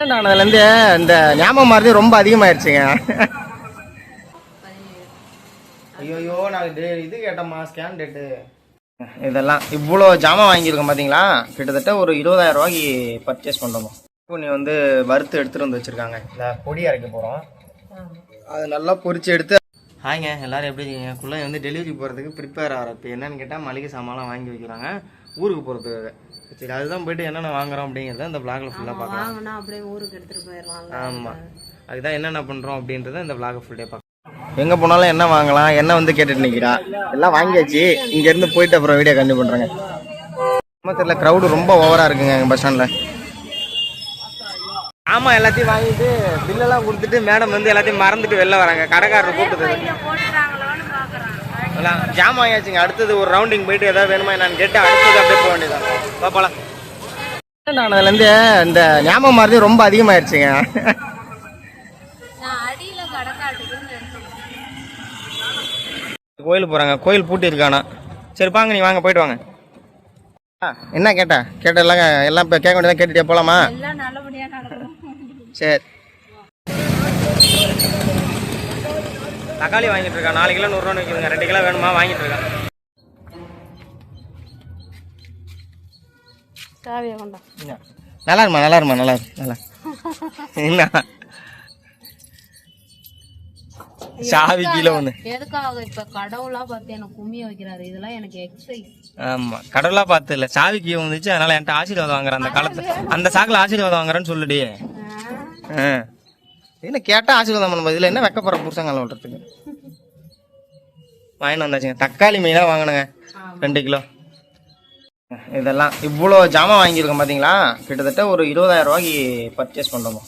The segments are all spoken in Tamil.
ஆனதுலேருந்து இந்த ஞாபகம் மருந்து ரொம்ப அதிகமாயிருச்சுங்க. ஐயோயோ நான் இது கேட்டோம்மா ஸ்கேன் டேட்டு இதெல்லாம் இவ்வளோ ஜாமான் வாங்கியிருக்கோம் பார்த்தீங்களா? கிட்டத்தட்ட ஒரு இருபதாயிரம் ரூபாய்க்கு பர்ச்சேஸ் பண்ணுறோம் நீ வந்து வறுத்து எடுத்துகிட்டு வந்து வச்சுருக்காங்க. இந்த பொடி அரைக்க போகிறோம் அது நல்லா பொரிச்சு எடுத்து ஹாய்ங்க எல்லாரும் எப்படி இருக்கீங்க? குள்ளே வந்து டெலிவரி போகிறதுக்கு ப்ரிப்பேர் ஆகிற இப்போ என்னன்னு கேட்டால் மளிகை சாமான்லாம் வாங்கி வைக்கிறாங்க. ஊருக்கு போகிறதுக்காக சரி அதுதான் போயிட்டு என்னென்ன வாங்குறோம் அப்படிங்கிறத இந்த vlogல ஃபுல்லாக பார்க்கலாம். வாங்கினா அப்படியே ஊருக்கு எடுத்துட்டு போயிடலாம்ல. ஆமாம் அதுதான் என்னென்ன பண்ணுறோம் அப்படின்றத இந்த vlog ஃபுல் டே பார்க்கலாம். எங்கே போனாலும் என்ன வாங்கலாம் என்ன வந்து கேட்டுட்டு நிற்கிறா எல்லாம் வாங்கியாச்சு. இங்கேருந்து போயிட்டு அப்புறம் வீடியோ கண்டினியூ பண்ணுறேங்க தெரியல க்ரௌடு ரொம்ப ஓவராக இருக்குங்க எங்கள் பஸ் ஸ்டாண்டில் ஆமாம் எல்லாத்தையும் வாங்கிட்டு பில்லெல்லாம் கொடுத்துட்டு மேடம் வந்து எல்லாத்தையும் மறந்துட்டு வெளில வராங்க. கடைக்காரர் கூப்பிட்டு ஜாம் வாங்கியாச்சுங்க அடுத்தது ஒரு ரவுண்டிங் போயிட்டு ஏதாவது வேணுமா என்னன்னு கேட்டு அடுத்தது அப்படியே போக வேண்டியதான் பாப்பலாம் ஆனதுலேருந்து இந்த ஞாபகம் மருந்து ரொம்ப அதிகமாயிருச்சுங்க. கோயில் போகிறாங்க கோயில் பூட்டி இருக்கானா சரி பாங்க நீ வாங்க போயிட்டு வாங்க. ஆ என்ன கேட்டா? கேட்ட எல்லாம் எல்லாம் இப்போ கேட்க வேண்டியதான் கேட்டுட்டே போகலாமா எல்லாம் நல்லபடியா நடக்கணும் சரி. தக்காளி வாங்கிட்டு இருக்கா? நாலு கிலோ நூறுரூவா விற்கிதுங்க ரெண்டு கிலோ வேணுமா? வாங்கிட்டு இருக்கா? சாவியை கொண்டா. நல்லா இருமா நல்லா இருமா நல்லா. நல்லா என்ன சாவி கீழே ஒன்று எதுக்காக இப்ப கடவுளா பார்த்து எனக்கு கும்மிய வைக்கிறாரு? இதெல்லாம் எனக்கு எக்ஸசைஸ் ஆமா. கடவுளா பார்த்து இல்ல. சாவி கீழே வந்துச்சு அதனால என்கிட்ட ஆசீர்வாதம் வாங்குறேன் அந்த காலத்துல. அந்த சாக்குல ஆசீர்வாதம் வாங்குறேன்னு சொல்லுடி. ஆ. என்ன கேட்டா ஆசீர்வாதம் பண்ண இதுல என்ன வெக்கப்படுற புருஷங்காலம் விட்டுறதுக்கு வாங்கிட்டு வந்தாச்சுங்க. தக்காளி மெயினாக வாங்கினுங்க. ரெண்டு கிலோ. இதெல்லாம் இவ்வளோ ஜாமான் வாங்கியிருக்கோம் பார்த்தீங்களா கிட்டத்தட்ட ஒரு இருபதாயிரம் ரூபாய்க்கு பர்ச்சேஸ் பண்ணுறோம்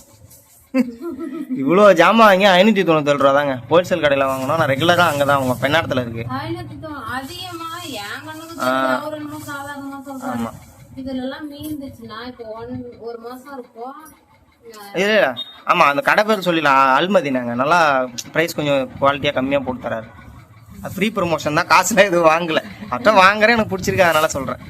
இவ்வளோ ஜாமான் வாங்கி ஐநூற்றி தொண்ணூத்தேழு ரூபா தாங்க. ஹோல்சேல் கடையில் வாங்கணும் நான் ரெகுலராக அங்கே தான் அவங்க பெண்ணாடத்தில் இருக்கு. ஆமாம் இதுல எல்லாம் மீந்துச்சுன்னா இப்போ ஒன் ஒரு மாசம் இருக்கும். இது ஆமாம் அந்த கடை பேர் சொல்லிடலாம். அல்மதினாங்க நல்லா ப்ரைஸ் கொஞ்சம் குவாலிட்டியாக கம்மியாக போட்டு தராரு. ஃப்ரீ ப்ரொமோஷன் தான். காசுலாம் எதுவும் வாங்கல. அதான் வாங்குறேன். எனக்கு பிடிச்சிருக்கு. அதனால சொல்கிறேன்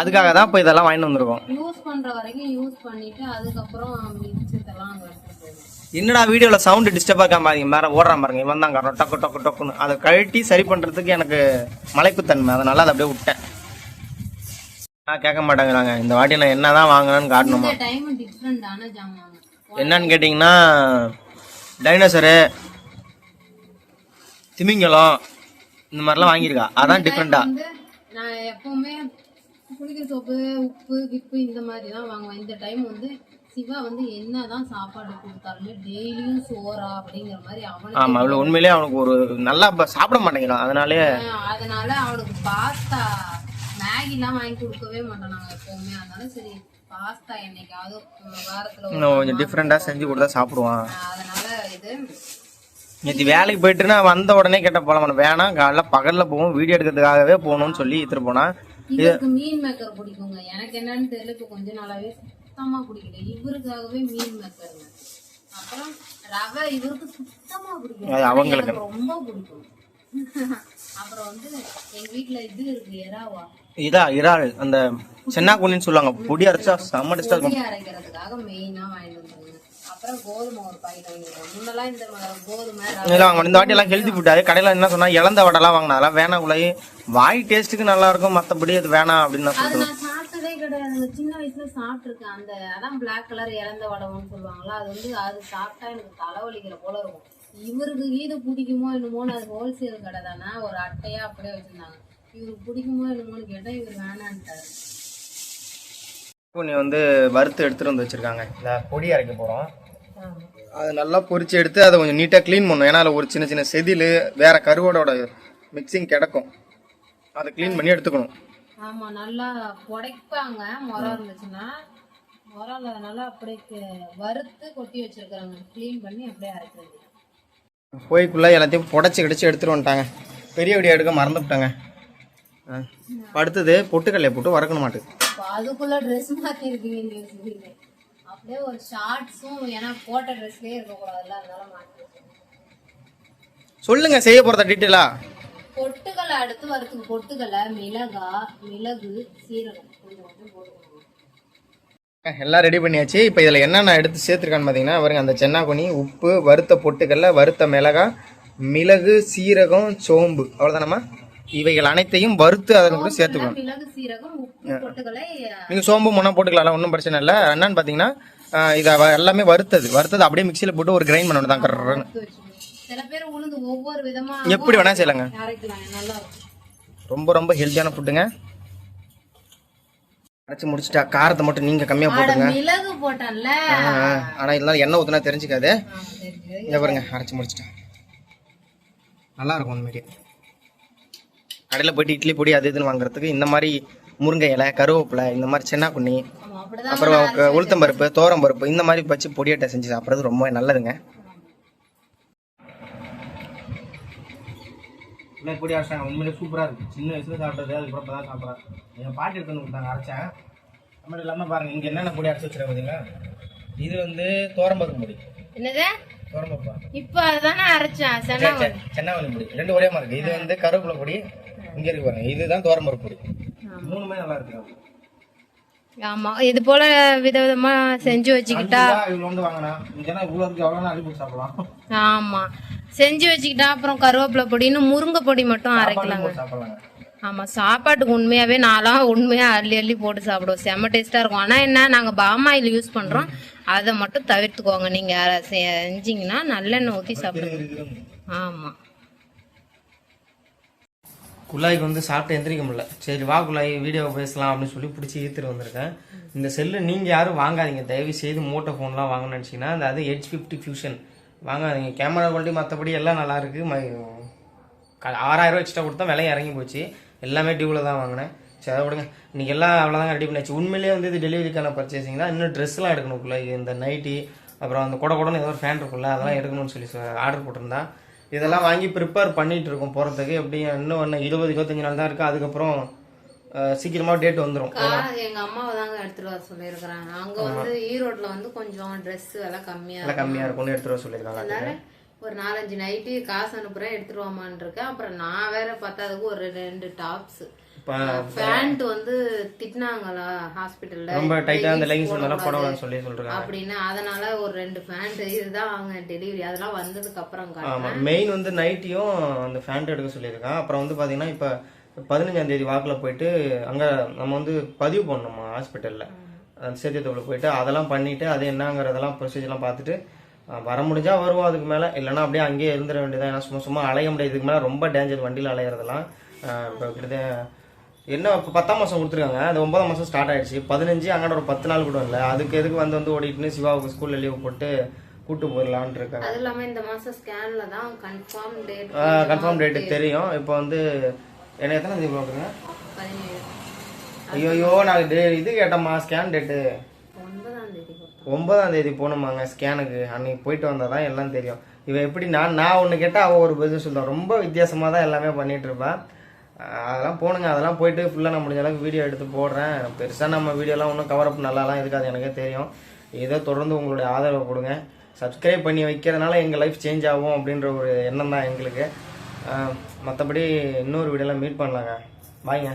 அதுக்காக தான் இப்போ இதெல்லாம் வாங்கிட்டு வந்திருக்கோம். யூஸ் பண்ற வரைக்கும் யூஸ் பண்ணிட்டு அதுக்கப்புறம் என்னடா வீடியோவில் சவுண்டு டிஸ்டர்ப் ஆகாம பாருங்க. மேலே ஓடுறான் பாருங்க. இவன் தாங்க டொக்கு டொக்கு டொக்குன்னு. அதை கழட்டி சரி பண்ணுறதுக்கு எனக்கு மலைப்புத்தன்மை அதனால அதை அப்படியே விட்டேன். நான் கேட்க மாட்டேங்கிறாங்க. இந்த வாட்டி நான் என்ன தான் வாங்கினேன்னு காட்டணுமா என்னன்னு கேட்டிங்கன்னா டைனோசரு திமிங்கலம் இந்த மாதிரிலாம் வாங்கியிருக்கா. அதான் டிஃப்ரெண்டா வந்து நான் எப்பவுமே குளிக்கிற சோப்பு உப்பு கிப்பு இந்த மாதிரி தான் வாங்குவேன். இந்த டைம் வந்து சிவா வந்து என்னதான் சாப்பாடு கொடுத்தாலுமே டெய்லியும் சோறா அப்படிங்கிற மாதிரி அவனுக்கு ஆமாம் இவ்வளோ உண்மையிலேயே அவனுக்கு ஒரு நல்லா சாப்பிட மாட்டேங்கிறான். அதனாலே அதனால அவனுக்கு பாஸ்தா மேகிலாம் வாங்கி கொடுக்கவே மாட்டோம் நாங்க எப்பவுமே. அதனால சரி பாஸ்தா என்னைக்காவது வாரத்துல இன்னும் கொஞ்சம் டிஃப்ரெண்ட்டாக செஞ்சு கொடுத்தா சாப்பிடுவான். அதனால இது நேற்று வேலைக்கு போயிட்டு நான் வந்த உடனே கேட்ட போலாம்? வேணாம் காலைல பகலில் போவோம் வீடியோ எடுக்கிறதுக்காகவே போகணும்னு சொல்லி எடுத்துட்டு போனா. இவருக்கு மீன் மேக்கர் பிடிக்குங்க. எனக்கு என்னன்னு தெரியல இப்போ கொஞ்ச நாளாவே சுத்தமா பிடிக்கல. இவருக்காகவே மீன் மேக்கருங்க அப்புறம் ரவை இவருக்கு சுத்தமா பிடிக்கும் அது அவங்களுக்கு. எனக்கு ரொம்ப பிடிக்கும். அப்புறம் வந்து எங்க வீட்ல இது இருக்கு எறாவா. இதா இறால் அந்த சென்னா குனின்னு சொல்லுவாங்க. பொடி அரைச்சா செம்ம டேஸ்டாக இருக்கும். அரைக்கிறதுக்காக மெயினா வாங்கிட்டு வந்தாங்க அப்புறம் கோதுமை ஒரு பாக்கெட் வாங்கிடுவோம் முன்னெல்லாம் இந்த வாட்டி எல்லாம் ஃபுட்டாரு கடையில் என்ன சொன்னா இளந்த வடைலாம் வாங்கினா அதெல்லாம் வேணாம் உள்ளே வாய் டேஸ்ட்டுக்கு நல்லா இருக்கும். மற்றபடி அது வேணாம் அப்படின்னு நான் சொல்லுவேன் நான் சாப்பிட்டதே கிடையாதுங்க சின்ன வயசுல சாப்பிட்டுருக்கேன். அந்த அதான் பிளாக் கலர் இழந்த வடவுன்னு சொல்லுவாங்களா அது வந்து அது சாப்பிட்டா எனக்கு தலைவலிக்கிற போல இருக்கும். இவருக்கு இது பிடிக்குமோ என்னமோன்னு அது ஹோல்சேல் கடை தானே. ஒரு அட்டையா அப்படியே வச்சிருந்தாங்க. இவருக்கு பிடிக்குமோ என்னமோன்னு கேட்டா இவர் வேணான்ட்டாரு. பூனி வந்து வறுத்து எடுத்துட்டு வந்து வச்சிருக்காங்க. இந்த பொடி அரைக்க போகிறோம் அது நல்லா பொரிச்சு எடுத்து அதை கொஞ்சம் நீட்டாக க்ளீன் பண்ணணும். ஏன்னா அதில் ஒரு சின்ன சின்ன செதில் வேற கருவோடோட மிக்சிங் கிடக்கும். அதை க்ளீன் பண்ணி எடுத்துக்கணும். ஆமா நல்லா புடைப்பாங்க. முறம் இருந்துச்சுன்னா முறம் இல்லாதனால அப்படியே வறுத்து கொட்டி வச்சிருக்காங்க க்ளீன் பண்ணி அப்படியே அரைக்கிறது. போய்க்குள்ளே எல்லாத்தையும் புடச்சி கிடச்சி எடுத்துட்டு வந்துட்டாங்க. பெரிய வெடி எடுக்க மறந்துவிட்டாங்க அடுத்தது பொட்டுக்கல்லையை போட்டு வறக்கணும் மாட்டுக்கு. அப்ப அதுக்குள்ள ட்ரெஸ் சொல்றீங்க. அப்படியே ஒரு ஷார்ட்ஸும் ஏன்னா போட்ட ட்ரெஸ்லயே இருக்கக்கூடாதுல்ல அதனால மாத்தி சொல்லுங்க செய்ய டீட்டெயிலாக பொட்டுக்கல்லை அடுத்து வரதுக்கு பொட்டுக்கல்லை மிளகா மிளகு சீரகம். எல்லாம் ரெடி பண்ணியாச்சு. இப்போ இதில் என்னென்ன எடுத்து சேர்த்துருக்கான்னு பார்த்தீங்கன்னா பாருங்க அந்த சென்னாகுனி உப்பு வறுத்த பொட்டுக்கல்ல வறுத்த மிளகாய் மிளகு சீரகம் சோம்பு. அவ்வளோதானம்மா இவைகள் அனைத்தையும் வறுத்து அதில் கூட சேர்த்துக்கணும். நீங்கள் சோம்பு முன்னா போட்டுக்கலாம் ஒன்றும் பிரச்சனை இல்லை. என்னன்னு பார்த்தீங்கன்னா இதை எல்லாமே வறுத்தது. வறுத்தது அப்படியே மிக்சியில் போட்டு ஒரு கிரைண்ட் பண்ணணும் தான் விதமா எப்படி வேணா செய்யலாங்க. ரொம்ப ரொம்ப ஹெல்த்தியான ஃபுட்டுங்க அரைச்சி முடிச்சிட்டா காரத்தை மட்டும் நீங்கள் கம்மியாக அட, போட்டுங்க மிளகு போட்டேன்ல. ஆனால் இதெல்லாம் எண்ணெய் ஊற்றினா தெரிஞ்சுக்காது. இங்கே பாருங்க அரைச்சி முடிச்சிட்டேன். நல்லா இருக்கும் உண்மைக்கு கடையில் போயிட்டு இட்லி பொடி அது இதுன்னு வாங்குறதுக்கு இந்த மாதிரி முருங்கை இலை கருவேப்பிலை இந்த மாதிரி சென்னாக்குண்ணி அப்புறம் க- உளுத்தம்பருப்பு தோரம்பருப்பு இந்த மாதிரி வச்சு பொடியட்டை செஞ்சு சாப்பிட்றது ரொம்ப நல்லதுங்க. இன்னும் பொடி அரைச்சாங்க. உண்மையிலே சூப்பராக இருக்குது சின்ன வயசுல சாப்பிட்றது அதுக்கப்புறம் தான் சாப்பிட்றேன். எங்கள் பாட்டி எடுத்து கொடுத்தாங்க அரைச்சேன். அது மட்டும் இல்லாமல் பாருங்கள் இங்கே என்னென்ன பொடி அரைச்சி வச்சுருக்கேன் பார்த்தீங்களா இது வந்து தோரம்பருப்பு பொடி. என்னது? தோரம்பருப்பா இப்ப அதுதானே அரைச்சேன் சென்னா சென்னாவணி பொடி. ரெண்டு ஒரே மாதிரி இருக்கு. இது வந்து கருவேப்பிலை பொடி இங்க இருக்கு பாருங்க. இதுதான் தோரம்பருப்பு பொடி மூணுமே நல்லா இருக்கு. ஆமா. இது போல விதவிதமா செஞ்சு வச்சுக்கிட்டா ஆமா. செஞ்சு வச்சுக்கிட்டா அப்புறம் கருவேப்பிலை பொடின்னு முருங்கை பொடி மட்டும் அரைக்கலாங்க. ஆமா. சாப்பாட்டுக்கு உண்மையாவே நான்லாம் உண்மையா அள்ளி அள்ளி போட்டு சாப்பிடுவோம். செம்ம டேஸ்டா இருக்கும். ஆனா என்ன நாங்க பாமாயில் யூஸ் பண்றோம். அதை மட்டும் தவிர்த்துக்கோங்க. நீங்க செஞ்சீங்கன்னா நல்லெண்ணெய் ஊத்தி சாப்பிடுங்க. ஆமா. குழாய்க்கு வந்து சாப்பிட்டு எந்திரிக்க முடியல. சரி வா குழாய் வீடியோ பேசலாம் அப்படின்னு சொல்லி பிடிச்சி ஈர்த்துட்டு வந்திருக்கேன். இந்த செல்லு நீங்கள் யாரும் வாங்காதீங்க. தயவு செய்து மோட்டோ ஃபோன்லாம் வாங்கணும்னு நினச்சிங்கன்னா அந்த அது ஹெச் ஃபிஃப்டி ஃபியூஷன் வாங்காதீங்க. கேமரா குவாலிட்டி மற்றபடி எல்லாம் நல்லாயிருக்கு ம- க- ஆறாயிரம் ரூபா எக்ஸ்ட்ரா கொடுத்தா விலை இறங்கி போச்சு. எல்லாமே டியூவில் தான் வாங்கினேன். சரி அதை விடுங்க. இன்னைக்கு எல்லாம் அவ்வளோதாங்க ரெடி பண்ணியாச்சு உண்மையிலேயே வந்து இது டெலிவரிக்கான பர்ச்சேசிங்னா இன்னும் ட்ரெஸ்லாம் எடுக்கணும் குழாய் இந்த நைட்டி அப்புறம் அந்த கொட கொடன்னு ஏதோ ஒரு ஃபேன் இருக்குல்ல அதெல்லாம் எடுக்கணும்னு சொல்லி ஆர்டர் போட்டிருந்தா. இதெல்லாம் வாங்கி ப்ரிப்பேர் பண்ணிட்டு இருக்கோம் போகிறதுக்கு எப்படி இன்னும் ஒன்று இருபது இருபத்தஞ்சு நாள் தான் இருக்குது அதுக்கப்புறம் அஹ், சீக்கிரமா டேட் வந்துடும் கார் எங்க அம்மாவை தாங்க எடுத்துட்டு வர சொல்லியிருக்கிறாங்க. அங்க வந்து ஈரோட்ல வந்து கொஞ்சம் Dress விலை கம்மியா நல்லா கம்மியாக இருக்கும்னு எடுத்துகிட்டு வர சொல்லியிருக்காங்க அதனால ஒரு நாலஞ்சு நைட்டி காசு அனுப்புறேன் எடுத்துட்டு வாமான்னு இருக்கேன். அப்புறம் நான் வேற பார்த்ததுக்கு ஒரு ரெண்டு டாப்ஸ் பேண்ட் வந்து திட்டினாங்களா ஹாஸ்பிட்டல்ல? ரொம்ப டைட்டாக அந்த லெகின்ஸ் வந்தாலும் போடணும்னு சொல்லி சொல்லிருக்காங்க அப்படின்னு அதனால ஒரு ரெண்டு பேண்ட் இதுதான் அவங்க டெலிவரி அதெல்லாம் வந்ததுக்கு அப்புறம். ஆமாம் மெயின் வந்து நைட்டியும் அந்த ஃபேண்ட் எடுக்க சொல்லியிருக்கான். அப்புறம் வந்து பார்த்தீங்கன்னா இப்போ பதினஞ்சாம் தேதி வாக்கில் போயிட்டு அங்கே நம்ம வந்து பதிவு பண்ணணுமா ஹாஸ்பிட்டலில் சேத்தியத்தோவில் போயிட்டு அதெல்லாம் பண்ணிட்டு அது என்னங்கிறதெல்லாம் ப்ரொசீஜர்லாம் பார்த்துட்டு வர முடிஞ்சா வருவோம் அதுக்கு மேலே. இல்லைன்னா அப்படியே அங்கேயே இருந்துட வேண்டியதான் ஏன்னா சும்மா சும்மா அலைய முடியாது. இதுக்கு மேலே ரொம்ப டேஞ்சர் வண்டியில் அலையிறதெல்லாம் இப்போ கிட்டத்தட்ட என்ன இப்போ பத்தாம் மாதம் கொடுத்துருக்காங்க. அது ஒன்பதாம் மாதம் ஸ்டார்ட் ஆயிடுச்சு. பதினஞ்சு அங்கே ஒரு பத்து நாள் கூட இல்லை அதுக்கு எதுக்கு வந்து வந்து ஓடிட்டுன்னு சிவாவுக்கு ஸ்கூலில் லீவ் போட்டு கூட்டு போயிடலான்ட்டு இருக்காங்க. அது இல்லாம இந்த மாசம் ஸ்கேன்ல தான் கன்ஃபார்ம் டேட் கன்ஃபார்ம் டேட்டு தெரியும். இப்போ வந்து என்ன எத்தனை தேதி பதினேழு. ஐயோயோ நான் டே இது கேட்டேம்மா ஸ்கேன் டேட்டு ஒன்பதாம் தேதி போகணுமாங்க ஸ்கேனுக்கு அன்னைக்கு போயிட்டு வந்தால் தான் எல்லாம் தெரியும். இவன் எப்படி நான் நான் ஒன்று கேட்டால் அவள் ஒரு பதில் சொல்லுவான் ரொம்ப வித்தியாசமாக தான் எல்லாமே பண்ணிட்டு இருப்பேன் அதெல்லாம் போணுங்க அதெல்லாம் போயிட்டு ஃபுல்லாக நான் முடிஞ்ச அளவுக்கு வீடியோ எடுத்து போடுறேன். பெருசாக நம்ம வீடியோலாம் ஒன்றும் கவர் அப் நல்லாலாம் இருக்காது எனக்கே தெரியும். இதை தொடர்ந்து உங்களுடைய ஆதரவை கொடுங்க. சப்ஸ்கிரைப் பண்ணி வைக்கிறதுனால எங்கள் லைஃப் சேஞ்ச் ஆகும் அப்படின்ற ஒரு எண்ணம் தான் எங்களுக்கு. மற்றபடி இன்னொரு வீடியோலாம் மீட் பண்ணலாங்க. பாய்ங்க